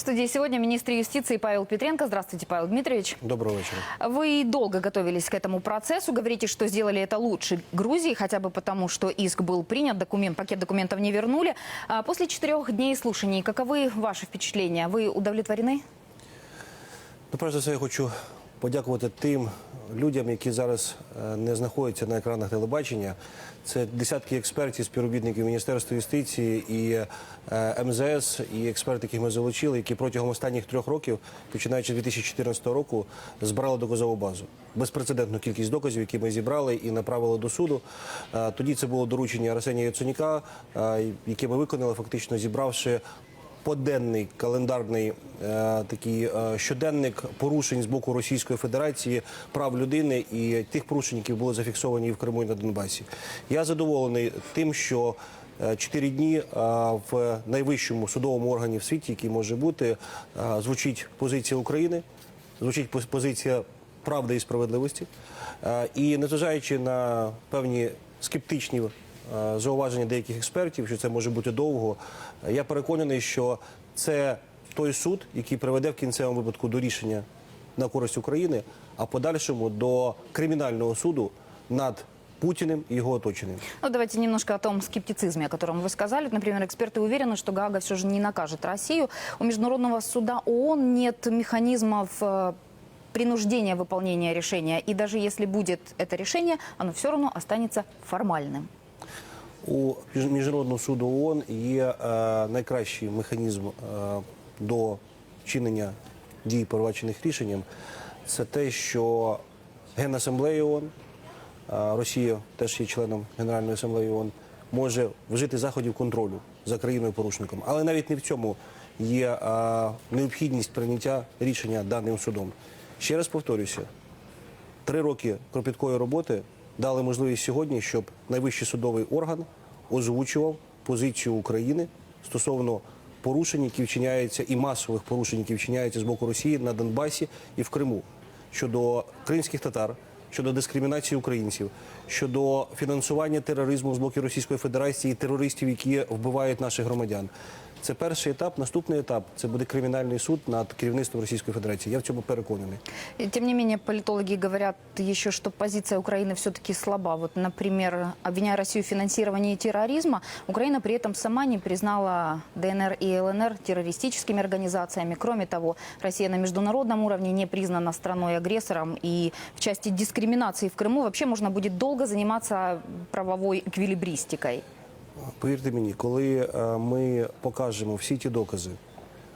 студии сегодня министр юстиции Павел Петренко. Здравствуйте, Павел Дмитриевич. Доброго вечора. Вы долго готовились к этому процессу. Говорите, что сделали это лучше Грузии, хотя бы потому, что иск был принят, документ, пакет документов не вернули. А после четырех дней слушаний, каковы ваши впечатления? Вы удовлетворены? Ну, перш за все, я хочу подякувати тим людям, які зараз е, не знаходяться на екранах телебачення. Це десятки експертів, співробітників Міністерства юстиції і е, МЗС, і експерти, яких ми залучили, які протягом останніх трьох років, починаючи з 2014 року, збирали доказову базу. Безпрецедентну кількість доказів, які ми зібрали і направили до суду. Е, Тоді це було доручення Арсенія Яценюка, яке ми виконали, фактично зібравши поденний календарний е, такий е, щоденник порушень з боку Російської Федерації прав людини і тих порушень, які були зафіксовані в Криму і на Донбасі. Я задоволений тим, що е, чотири дні в найвищому судовому органі в світі, який може бути, звучить позиція України, звучить позиція правди і справедливості. І незважаючи на певні скептичні зауваження деяких експертів, що це може бути довго, е, я переконаний, що це той суд, який приведе в кінцевому випадку до рішення на користь України, а в подальшому до кримінального суду над Путіним і його оточеним. Ну, давайте немножко о том скептицизме, о котором вы сказали. Например, эксперты уверены, что Гаага все же не накажет Россию. У Международного суда ООН нет механизмов э, принуждения выполнения решения. И даже если будет это решение, оно все равно останется формальным. У Міжнародного суду ООН є е, найкращий механізм е, до вчинення дій, передбачених рішенням. Це те, що Генасамблея ООН, е, Росія теж є членом Генеральної асамблеї ООН, може вжити заходів контролю за країною-порушником. Але навіть не в цьому є необхідність прийняття рішення даним судом. Ще раз повторюся, Три роки кропіткої роботи дали можливість сьогодні, щоб найвищий судовий орган озвучував позицію України стосовно порушень, які вчиняються, і масових порушень, які вчиняються з боку Росії на Донбасі і в Криму щодо кримських татар. Щодо дискримінації українців, щодо фінансування тероризму з боку Російської Федерації і терористів, які вбивають наших громадян, це перший етап. Наступний етап це буде кримінальний суд над керівництвом Російської Федерації. Я в цьому переконаний. И, Тем не менее, политологи говорят еще, что позиция Украины все-таки слаба. Вот, например, обвиняя Россию в финансировании терроризма, Украина при этом сама не признала ДНР и ЛНР террористическими организациями. Кроме того, Россия на международном уровне не признана страной-агрессором. И в части дискриминации в Крыму вообще можно будет долго заниматься правовой эквилибристикой. Повірте мені, коли е, ми покажемо всі ті докази,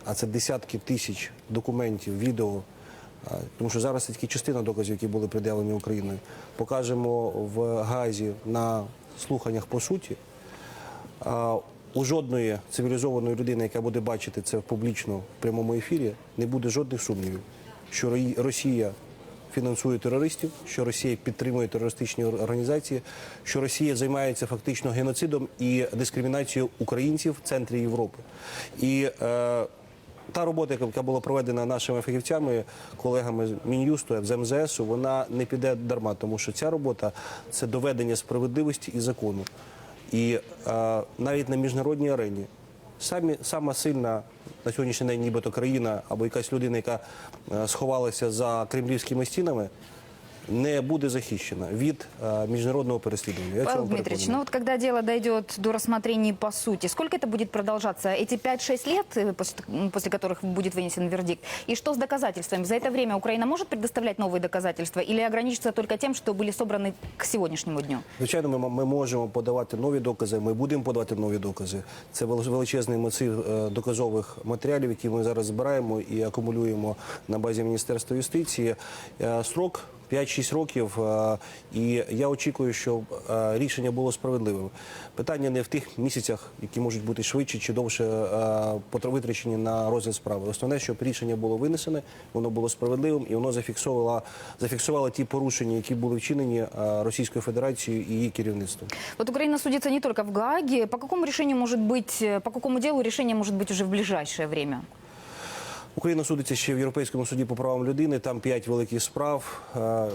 а це десятки тисяч документів, відео, е, тому що зараз це тільки частина доказів, які були пред'явлені Україною, покажемо в Газі на слуханнях по суті. е, У жодної цивілізованої людини, яка буде бачити це публічно в прямому ефірі, не буде жодних сумнівів, що Росія фінансує терористів, що Росія підтримує терористичні організації, що Росія займається фактично геноцидом і дискримінацією українців в центрі Європи. І е, та робота, яка- була проведена нашими фахівцями, колегами з Мін'юсту, з МЗСу, вона не піде дарма, тому що ця робота це доведення справедливості і закону. І е, навіть на міжнародній арені самі сама сильна на сьогоднішній день, нібито країна або якась людина, яка е, сховалася за кремлівськими стінами, не буде захищена від е, міжнародного переслідування. Я в Павел цьому Дмитриевич, переконаний. ну вот когда дело дойдет до рассмотрений по сути, сколько это будет продолжаться? Эти 5-6 лет, э, после, м, после которых будет вынесен вердикт? И что с доказательствами? За это время Украина может предоставлять новые доказательства или ограничится только тем, что были собраны к сегодняшнему дню? Звичайно, ми, ми можемо подавати нові докази. Ми будемо подавати нові докази. Це вел- величезний масив е, доказових матеріалів, які ми зараз збираємо і акумулюємо на базі Міністерства юстиції. Е, Срок 5-6 років, е, і я очікую, щоб е, рішення було справедливим. Питання не в тих місяцях, які можуть бути швидше чи довше е, потр- витрачені на розгляд справи. Основне, щоб рішення було винесене, воно було справедливим і воно зафіксувало, зафіксувало ті порушення, які були вчинені е, Російською Федерацією і її керівництвом. Вот Украина судится не только в Гааге. По какому решению может быть, э, по какому делу решение может быть уже в ближайшее время? Україна судиться ще в Європейському суді по правам людини. Там п'ять великих справ. Е,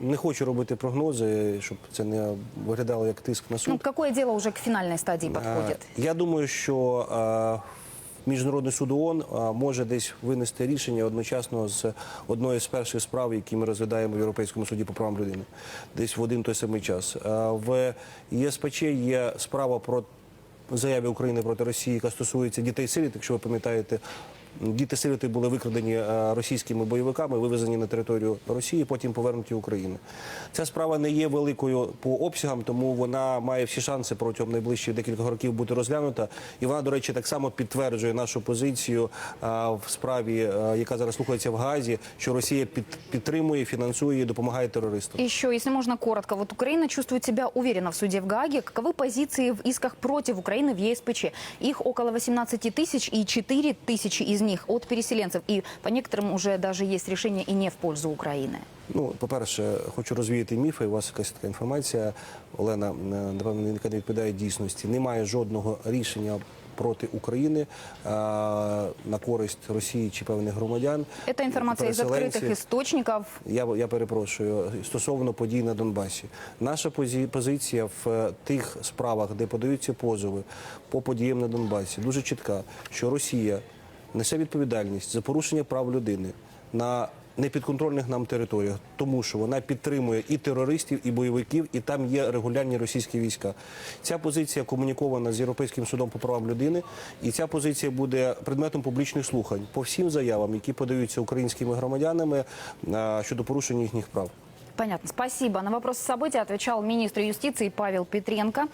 Не хочу робити прогнози, щоб це не виглядало як тиск на суд. Ну, какое дело уже к стадии подходит? Е, Я думаю, що Міжнародний суд ООН може десь винести рішення одночасно з одної з перших справ, які ми розглядаємо в Європейському суді по правам людини, десь в один той самий час. В ЄСПЧ є справа про заяві України проти Росії, яка стосується дітей сиріт. Якщо ви пам'ятаєте, діти сироти були викрадені е, російськими бойовиками, вивезені на територію Росії, потім повернуті в Україну. Ця справа не є великою по обсягам, тому вона має всі шанси протягом найближчих декількох років бути розглянута. І вона, до речі, так само підтверджує нашу позицію е, в справі, е, яка зараз слухається в Газі, що Росія під, підтримує, фінансує і допомагає терористам. Еще, если можно коротко, вот Украина чувствует себя уверенно в суде в Гааге. Каковы позиции в исках против Украины в ЕСПЧ? Их около 18 тысяч, и 4 тысячи из них от переселенцев. И по некоторым уже даже есть решение и не в пользу Украины. Ну, по-перше, хочу розвіяти міфи. У вас якась така інформація, Олена, е, напевно, яка не відповідає дійсності. Немає жодного рішення проти України е, на користь Росії чи певних громадян. Это информация из Переселенці. открытых источников. Я, я перепрошую стосовно подій на Донбасі. Наша позі- позиція в е, тих справах, де подаються позови по подіям на Донбасі, дуже чітка, що Росія несе відповідальність за порушення прав людини на непідконтрольних нам територіях, тому що вона підтримує і терористів, і бойовиків, і там є регулярні російські війська. Ця позиція комунікована з Європейським судом по правам людини, і ця позиція буде предметом публічних слухань по всім заявам, які подаються українськими громадянами щодо порушення їхніх прав. Понятно. Спасибо. На вопрос события отвечал министр юстиции Павел Петренко.